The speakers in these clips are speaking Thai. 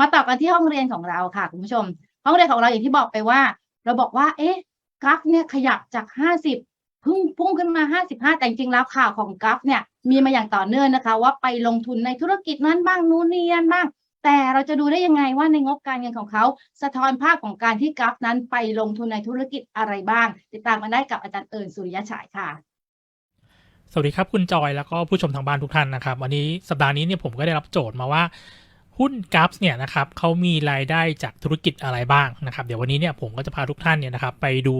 มาต่อกันที่ห้องเรียนของเราค่ะคุณผู้ชม ห้องเรียนของเราอย่างที่บอกไปว่า เราบอกว่า เอ๊ะกราฟเนี่ยขยับจากห้าสิบพุ่งพุ่งขึ้นมาห้าสิบห้าแต่จริงๆแล้วข่าวของกราฟเนี่ยมีมาอย่างต่อเนื่องนะคะ ว่าไปลงทุนในธุรกิจนั้นบ้างนู้นนี่นั่นบ้าง แต่เราจะดูได้ยังไงว่าในงบการเงินของเขา สะท้อนภาพของการที่กราฟนั้นไปลงทุนในธุรกิจอะไรบ้าง ติดตามกันได้กับอาจารย์เอิญสุริยะฉายค่ะ สวัสดีครับคุณจอยแล้วก็ผู้ชมทางบ้านทุกท่านนะครับ วันนี้สัปดาห์นี้เนี่ยผมก็ได้รับโจทย์มาว่า หุ้นกัฟเนี่ยนะครับเขามีรายได้จากธุรกิจอะไรบ้างนะครับ เดี๋ยววันนี้เนี่ยผมก็จะพาทุกท่านเนี่ยนะครับไปดู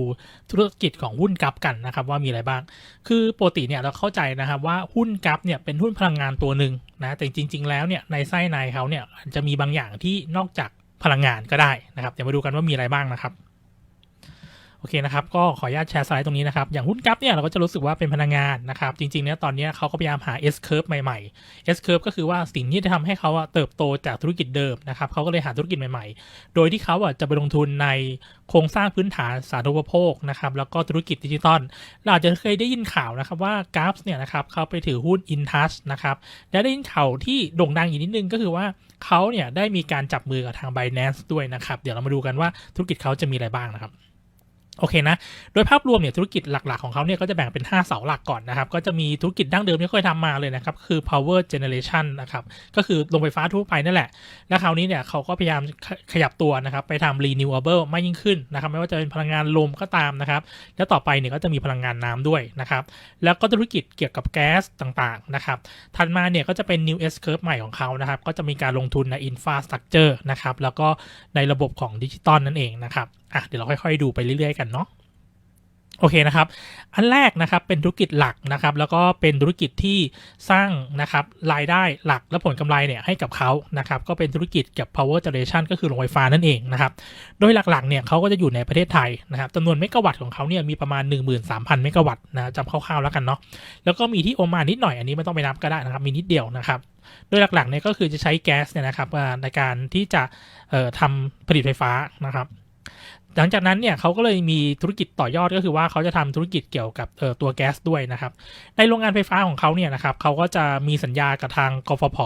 ธุรกิจของหุ้นกัฟกันนะครับว่ามีอะไรบ้าง คือปกติเนี่ยเราเข้าใจนะครับว่าหุ้นกัฟเนี่ยเป็นหุ้นพลังงานตัวหนึ่งนะแต่จริง ๆ แล้วเนี่ยในไส้ในเขาเนี่ยจะมีบางอย่างที่นอกจากพลังงานก็ได้นะครับเดี๋ยวมาดูกันว่ามีอะไรบ้างนะครับ อเคนะครับก็ขออนุญาตแชร์สไลด์ตรงนี้นะครับอย่างหุ้นกัฟเนี่ยเราก็จะรู้สึกว่าเป็นพลังงานนะครับจริงๆเนี่ยตอนนี้เขาก็พยายามหา S curve ใหม่ๆ S curve ก็คือว่าสิ่งที่จะทำให้เขาเติบโตจากธุรกิจเดิมนะครับเขาก็เลยหาธุรกิจใหม่ๆ โดยที่เขาจะไปลงทุนในโครงสร้างพื้นฐานสาธารณูปโภคนะครับแล้วก็ธุรกิจดิจิตอลเราอาจจะเคยได้ยินข่าวนะครับว่ากราฟเนี่ยนะครับเขาไปถือหุ้น InTouch นะครับและได้ยินข่าวที่โด่งดังอีกนิดนึงก็คือว่าเขาเนี่ยได้มีการจับมือกับทาง Binance ด้วยนะครับเดี๋ยวเรามาดูกันว่าธุรกิจเขาจะมีอะไรบ้างนะครับ โอเคนะ โดยภาพรวมเนี่ยธุรกิจหลักๆของเขาเนี่ยก็จะแบ่งเป็น 5 เสาหลักก่อนนะครับ ก็จะมีธุรกิจดั้งเดิมที่เคยทำมาเลยนะครับ คือ power generation นะครับ ก็คือโรงไฟฟ้าทั่วไปนั่นแหละ และคราวนี้เนี่ยเขาก็พยายามขยับตัวนะครับ ไปทำ renewable มากยิ่งขึ้นนะครับ ไม่ว่าจะเป็นพลังงานลมก็ตามนะครับ แล้วต่อไปเนี่ยก็จะมีพลังงานน้ำด้วยนะครับ แล้วก็ธุรกิจเกี่ยวกับแก๊สต่างๆนะครับ ถัดมาเนี่ยก็จะเป็น new S curve ใหม่ของเขานะครับ ก็จะมีการลงทุนใน infrastructure นะครับ แล้วก็ในระบบของดิจิตอลนั่นเองนะครับ อะเดี๋ยวเราค่อยๆดูไปเรื่อยๆกันเนาะโอเคนะครับ อันแรกนะครับเป็นธุรกิจหลักนะครับ แล้วก็เป็นธุรกิจที่สร้างนะครับรายได้หลักและผลกำไรเนี่ยให้กับเขานะครับ ก็เป็นธุรกิจเกี่ยวกับ power generation ก็คือโรงไฟฟ้านั่นเองนะครับ โดยหลักๆเนี่ยเขาก็จะอยู่ในประเทศไทยนะครับจำนวนเมกะวัตต์ของเขาเนี่ยมีประมาณ 13,000 เมกะวัตต์นะจำคร่าวๆแล้วกันเนาะ แล้วก็มีที่โอมานนิดหน่อยอันนี้ไม่ต้องไปนับก็ได้นะครับ มีนิดเดียวนะครับโดยหลักๆเนี่ยก็คือจะใช้แก๊สเนี่ยนะครับในการที่จะทำผลิตไฟฟ้านะครับ หลังจากนั้นเนี่ยเขาก็เลยมีธุรกิจต่อยอดก็คือว่าเขาจะทำธุรกิจเกี่ยวกับตัวแก๊สด้วยนะครับ ในโรงงานไฟฟ้าของเขาเนี่ยนะครับเขาก็จะมีสัญญากับทางกฟผ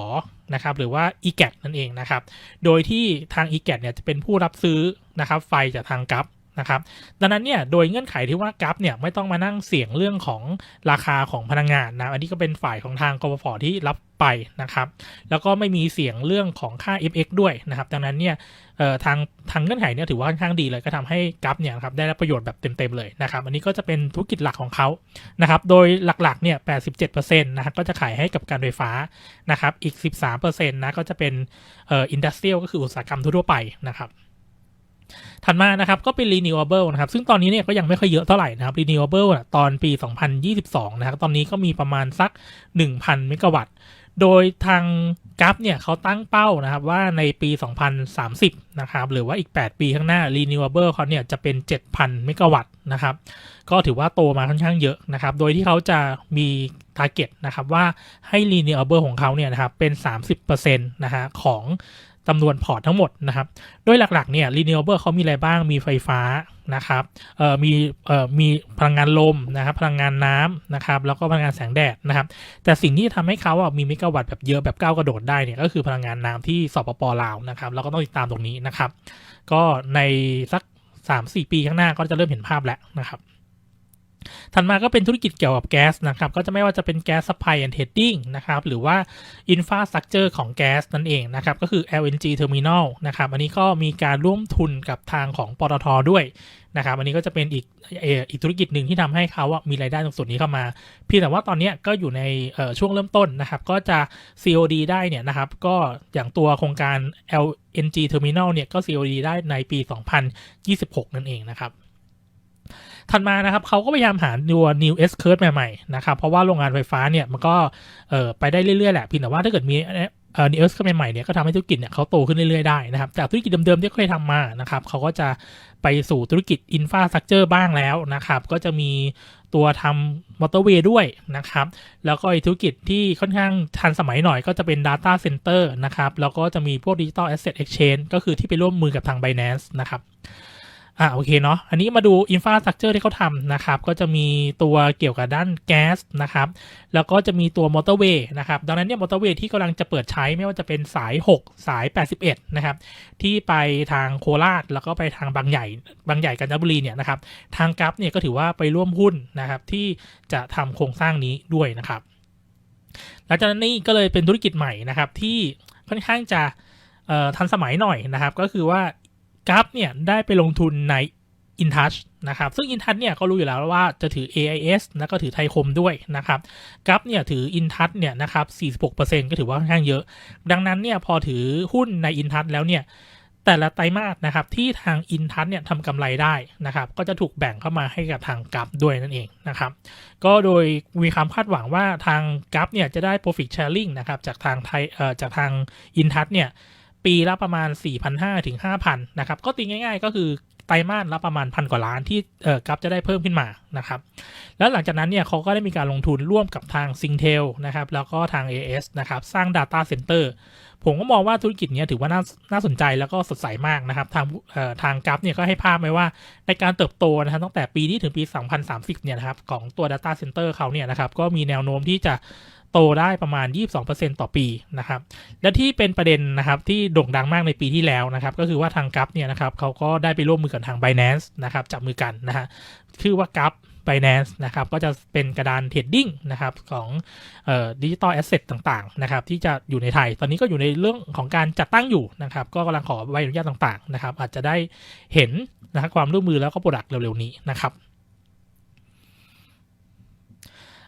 นะครับหรือว่า e g a t นั่นเองนะครับ โดยที่ทาง e g a t เนี่ยจะเป็นผู้รับซื้อนะครับไฟจากทางกัฟ นะครับดังนั้นเนี่ยโดยเงื่อนไขที่ว่ากัฟเนี่ยไม่ต้องมานั่งเสี่ยงเรื่องของราคาของพลังงานนะอันนี้ก็เป็นฝ่ายของทางกรฟผที่รับไปนะครับแล้วก็ไม่มีเสียงเรื่องของค่า FX ด้วยนะครับดังนั้นเนี่ยทางทางเงื่อนไขเนี่ยถือว่าค่อนข้างดีเลยก็ทำให้กัฟเนี่ยครับได้รับประโยชน์แบบเต็มๆเลยนะครับอันนี้ก็จะเป็นธุรกิจหลักของเขานะครับโดยหลักๆเนี่ย 87%นะครับก็จะขายให้กับการไฟฟ้านะครับอีก 13%นะก็จะเป็นเอ่ออินดัสเทรียลก็คืออุตสาหกรรมทั่วๆไปนะครับ ถัดมานะครับก็เป็น renewable นะครับซึ่งตอนนี้เนี่ยก็ยังไม่ค่อยเยอะเท่าไหร่นะครับ renewable ตอนปี 2022 นะครับตอนนี้ก็มีประมาณสัก 1,000 เมกะวัตต์ โดยทางกัฟเนี่ยเขาตั้งเป้านะครับว่าในปี 2030 นะครับหรือว่าอีก 8 ปีข้างหน้า renewable เขาเนี่ยจะเป็น 7,000 เมกะวัตต์นะครับก็ถือว่าโตมาค่อนข้างเยอะนะครับโดยที่เขาจะมี target นะครับว่าให้ renewable ของเขาเนี่ยนะครับเป็น 30%นะฮะของ จำนวนพอร์ตทั้งหมดนะครับ โดยหลักๆเนี่ย renewable เขามีอะไรบ้าง มีไฟฟ้านะครับเอ่อมีเอ่อมีพลังงานลมนะครับ พลังงานน้ำนะครับ แล้วก็พลังงานแสงแดดนะครับ แต่สิ่งที่ทำให้เขาอะมีเมกะวัตต์แบบเยอะแบบก้าวกระโดดได้เนี่ย ก็คือพลังงานน้ำที่สปปลาวนะครับ เราก็ต้องติดตามตรงนี้นะครับ ก็ในสัก 3-4 ปีข้างหน้าก็จะเริ่มเห็นภาพแล้วนะครับ ถัดมาก็เป็นธุรกิจเกี่ยวกับแก๊สนะครับก็จะไม่ว่าจะเป็นแก๊สซัพพลายแอนด์เทรดดิ้งนะครับหรือว่าอินฟาสตรักเจอร์ของแก๊สนั่นเองนะครับก็คือ LNG Terminal นะครับอันนี้ก็มีการร่วมทุนกับทางของปตทด้วยนะครับอันนี้ก็จะเป็นอีกอีกธุรกิจหนึ่งที่ทำให้เขามีรายได้ตรงส่วนนี้เข้ามาเพียงแต่ว่าตอนนี้ก็อยู่ในช่วงเริ่มต้นนะครับก็จะ COD ได้เนี่ยนะครับก็อย่างตัวโครงการ LNG Terminal เนี่ยก็ COD ได้ในปี 2026 นั่นเองนะครับ ถัดมานะครับเขาก็พยายามหาตัว new S curve ใหม่ๆนะครับเพราะว่าโรงงานไฟฟ้าเนี่ยมันก็ไปได้เรื่อยๆแหละเพียงแต่ว่าถ้าเกิดมีเอ่อ new S curve ใหม่ๆเนี่ยก็ทำให้ธุรกิจเนี่ยเขาโตขึ้นเรื่อยๆได้นะครับจากธุรกิจเดิมๆที่เคยทำมานะครับเขาก็จะไปสู่ธุรกิจ infrastructure บ้างแล้วนะครับก็จะมีตัวทำมอเตอร์เวย์ด้วยนะครับแล้วก็อีกธุรกิจที่ค่อนข้างทันสมัยหน่อยก็จะเป็น Data Center นะครับแล้วก็จะมีพวก Digital Asset Exchange ก็คือที่ไปร่วมมือกับทาง Binance นะครับ อ่าโอเคเนาะอันนี้มาดูอินฟราสตรักเจอร์ที่เขาทำนะครับ ก็จะมีตัวเกี่ยวกับด้านแก๊สนะครับ แล้วก็จะมีตัวมอเตอร์เวย์นะครับ ดังนั้นเนี่ยมอเตอร์เวย์ที่กำลังจะเปิดใช้ไม่ว่าจะเป็นสาย 6 สาย 81 นะครับ ที่ไปทางโคราช แล้วก็ไปทางบางใหญ่บางใหญ่กาญจนบุรีเนี่ยนะครับ ทางกัฟเนี่ยก็ถือว่าไปร่วมหุ้นนะครับ ที่จะทำโครงสร้างนี้ด้วยนะครับ หลังจากนั้นนี่ก็เลยเป็นธุรกิจใหม่นะครับที่ค่อนข้างจะทันสมัยหน่อยนะครับ ก็คือว่า กัฟเนี่ยได้ไปลงทุนใน InTouch นะครับ ซึ่ง InTouch เนี่ยก็รู้อยู่แล้วว่าจะถือ AIS แล้วก็ถือไทยคมด้วยนะครับกัฟเนี่ยถือ InTouch เนี่ยนะครับ 46%ก็ถือว่าค่อนข้างเยอะ ดังนั้นเนี่ยพอถือหุ้นใน InTouch แล้วเนี่ยแต่ละไตรมาสนะครับที่ทาง InTouch เนี่ยทำกำไรได้นะครับก็จะถูกแบ่งเข้ามาให้กับทางกัฟด้วยนั่นเองนะครับก็โดยมีความคาดหวังว่าทางกัฟเนี่ยจะได้ profit sharing นะครับจากทางไทยเอ่อจากทาง InTouch เนี่ย ปีละประมาณ 4,500ถึง5,000นะครับ ก็ตีง่าย ๆ ก็คือไตรมาสละประมาณพันกว่าล้านที่เอ่อกัฟจะได้เพิ่มขึ้นมานะครับ แล้วหลังจากนั้นเนี่ยเขาก็ได้มีการลงทุนร่วมกับทาง s i n g t e l นะครับ แล้วก็ทาง AS นะครับ สร้าง Data Center ผมก็มองว่าธุรกิจเนี้ยถือว่าน่าน่าสนใจแล้วก็สดใสมากนะครับ ทางเอ่อทางกัฟเนี่ยก็ให้ภาพไว้ว่าในการเติบโตนะครับตั้งแต่ปีนี้ถึงปี 2030 เนี่ยนะครับ ของตัว Data Center เขาเนี่ยนะครับ ก็มีแนวโน้มที่จะ โตได้ประมาณ 22%ต่อปีนะครับ และที่เป็นประเด็นนะครับที่โด่งดังมากในปีที่แล้วนะครับ ก็คือว่าทางกัฟเนี่ยนะครับเขาก็ได้ไปร่วมมือกับทาง b i n a n c e นะครับจับมือกันนะฮะชื่อว่ากัฟ b i n a n c e นะครับก็จะเป็นกระดานเทรดดิ้งนะครับของดิจิตอลแอสเซทต่างๆนะครับที่จะอยู่ในไทย ตอนนี้ก็อยู่ในเรื่องของการจัดตั้งอยู่นะครับก็กำลังขอใบอนุญาตต่างๆนะครับอาจจะได้เห็นนะครับความร่วมมือแล้วก็โปรดักต์เร็วๆนี้นะครับ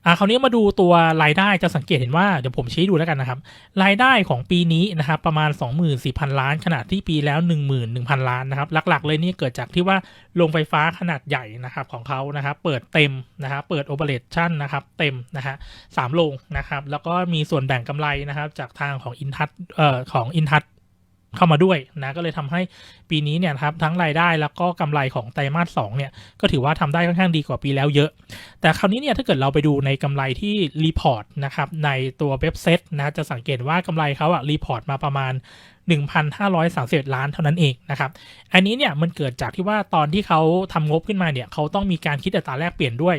อ่าคราวนี้มาดูตัวรายได้จะสังเกตเห็นว่าเดี๋ยวผมชี้ดูแล้วกันนะครับ รายได้ของปีนี้นะครับประมาณ 24,000 ล้านขณะที่ปีแล้ว 11,000 ล้านนะครับหลักๆ เลยนี่เกิดจากที่ว่าโรงไฟฟ้าขนาดใหญ่นะครับของเขานะครับเปิดเต็มนะครับเปิดโอเปอเรชั่นนะครับเต็มนะฮะสามโรงนะครับแล้วก็มีส่วนแบ่งกำไรนะครับจากทางของอินทัศเอ่อของอินทัศ เข้ามาด้วยนะก็เลยทำให้ปีนี้เนี่ยครับทั้งรายได้แล้วก็กำไรของไตรมาสสองเนี่ยก็ถือว่าทำได้ค่อนข้างดีกว่าปีแล้วเยอะ แต่คราวนี้เนี่ยถ้าเกิดเราไปดูในกำไรที่รีพอร์ตนะครับในตัวเว็บเซ็ตนะจะสังเกตว่ากำไรเขาอะรีพอร์ตมาประมาณ1,531 ล้านเท่านั้นเองนะครับ อันนี้เนี่ยมันเกิดจากที่ว่าตอนที่เขาทำงบขึ้นมาเนี่ยเขาต้องมีการคิดอัตราแลกเปลี่ยนด้วย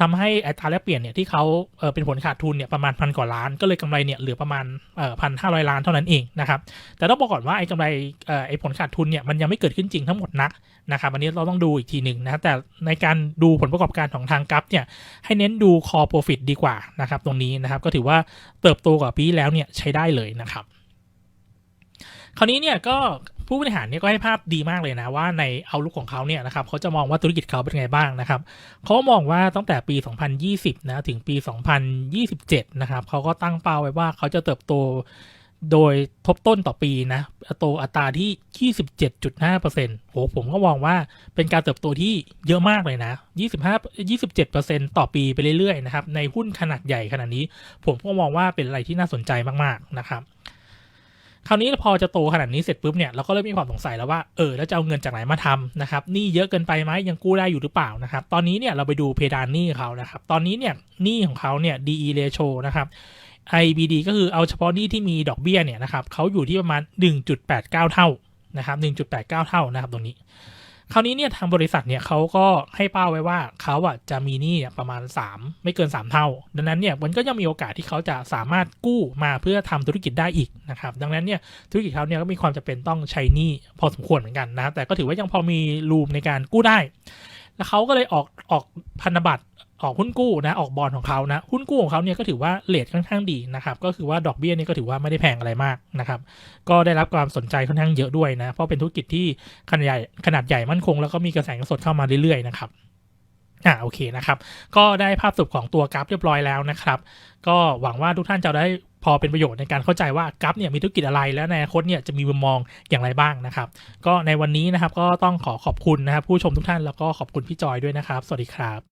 ทำให้อัตราแลกเปลี่ยนเนี่ยที่เขาเออเป็นผลขาดทุนเนี่ยประมาณพันกว่าล้านก็เลยกำไรเนี่ยเหลือประมาณเอ่อพันห้าร้อยล้านเท่านั้นเองนะครับแต่ต้องบอกก่อนว่าไอ้กำไรเอ่อไอ้ผลขาดทุนเนี่ยมันยังไม่เกิดขึ้นจริงทั้งหมดนักนะครับอันนี้เราต้องดูอีกทีหนึ่งนะแต่ในการดูผลประกอบการของทางกัฟเนี่ยให้เน้นดู core profit ดีกว่านะครับตรงนี้นะครับก็ถือว่าเติบโตกว่าปีแล้วเนี่ยใช้ได้เลยนะครับ คราวนี้เนี่ยก็ผู้บริหารเนี่ยก็ให้ภาพดีมากเลยนะว่าในเอาลุกของเขาเนี่ยนะครับเขาจะมองว่าธุรกิจเขาเป็นไงบ้างนะครับเขามองว่าตั้งแต่ปี 2020 นะถึงปี 2027 นะครับเขาก็ตั้งเป้าไว้ว่าเขาจะเติบโตโดยทบต้นต่อปีนะโตอัตราที่ 27.5%โหผมก็มองว่าเป็นการเติบโตที่เยอะมากเลยนะ 25 27%ต่อปีไปเรื่อยๆนะครับในหุ้นขนาดใหญ่ขนาดนี้ ผมก็มองว่าเป็นอะไรที่น่าสนใจมากๆนะครับ คราวนี้พอจะโตขนาดนี้เสร็จปุ๊บเนี่ยเราก็เริ่มมีความสงสัยแล้วว่าเออแล้วจะเอาเงินจากไหนมาทำนะครับหนี้เยอะเกินไปไหมยังกู้ได้อยู่หรือเปล่านะครับ ตอนนี้เนี่ยเราไปดูเพดานหนี้เขานะครับ ตอนนี้เนี่ยหนี้ของเขาเนี่ย DE ratio นะครับ IBD ก็คือเอาเฉพาะหนี้ที่มีดอกเบี้ยเนี่ยนะครับเขาอยู่ที่ประมาณ 1.89 เท่านะครับ1.89 เท่านะครับตรงนี้ คราวนี้เนี่ยทางบริษัทเนี่ยเขาก็ให้เป้าไว้ว่าเขาอะจะมีหนี้ประมาณ 3 ไม่เกิน 3 เท่า ดังนั้นเนี่ยมันก็ยังมีโอกาสที่เขาจะสามารถกู้มาเพื่อทำธุรกิจได้อีกนะครับดังนั้นเนี่ยธุรกิจเขาเนี่ยก็มีความจำเป็นต้องใช้หนี้พอสมควรเหมือนกันนะแต่ก็ถือว่ายังพอมีรูมในการกู้ได้ แล้วเขาก็เลยออกออกพันธบัตร ออกหุ้นกู้นะออกบอลของเขานะหุ้นกู้ของเขาเนี่ยก็ถือว่าเลทค่อนข้างดีนะครับก็คือว่าดอกเบี้ยนี่ก็ถือว่าไม่ได้แพงอะไรมากนะครับก็ได้รับความสนใจค่อนข้างเยอะด้วยนะเพราะเป็นธุรกิจที่ขนาดใหญ่ขนาดใหญ่มั่นคง แล้วก็มีกระแสเงินสดเข้ามาเรื่อยๆนะครับอ่าโอเคนะครับ ก็ได้ภาพสรุปของตัวกราฟเรียบร้อยแล้วนะครับ ก็หวังว่าทุกท่านจะได้พอเป็นประโยชน์ในการเข้าใจว่ากราฟเนี่ยมีธุรกิจอะไรและในอนาคตเนี่ยจะมีมุมมองอย่างไรบ้างนะครับ ก็ในวันนี้นะครับก็ต้องขอขอบคุณนะครับผู้ชมทุกท่านแล้วก็ขอบคุณพี่จอยด้วยนะครับ สวัสดีครับ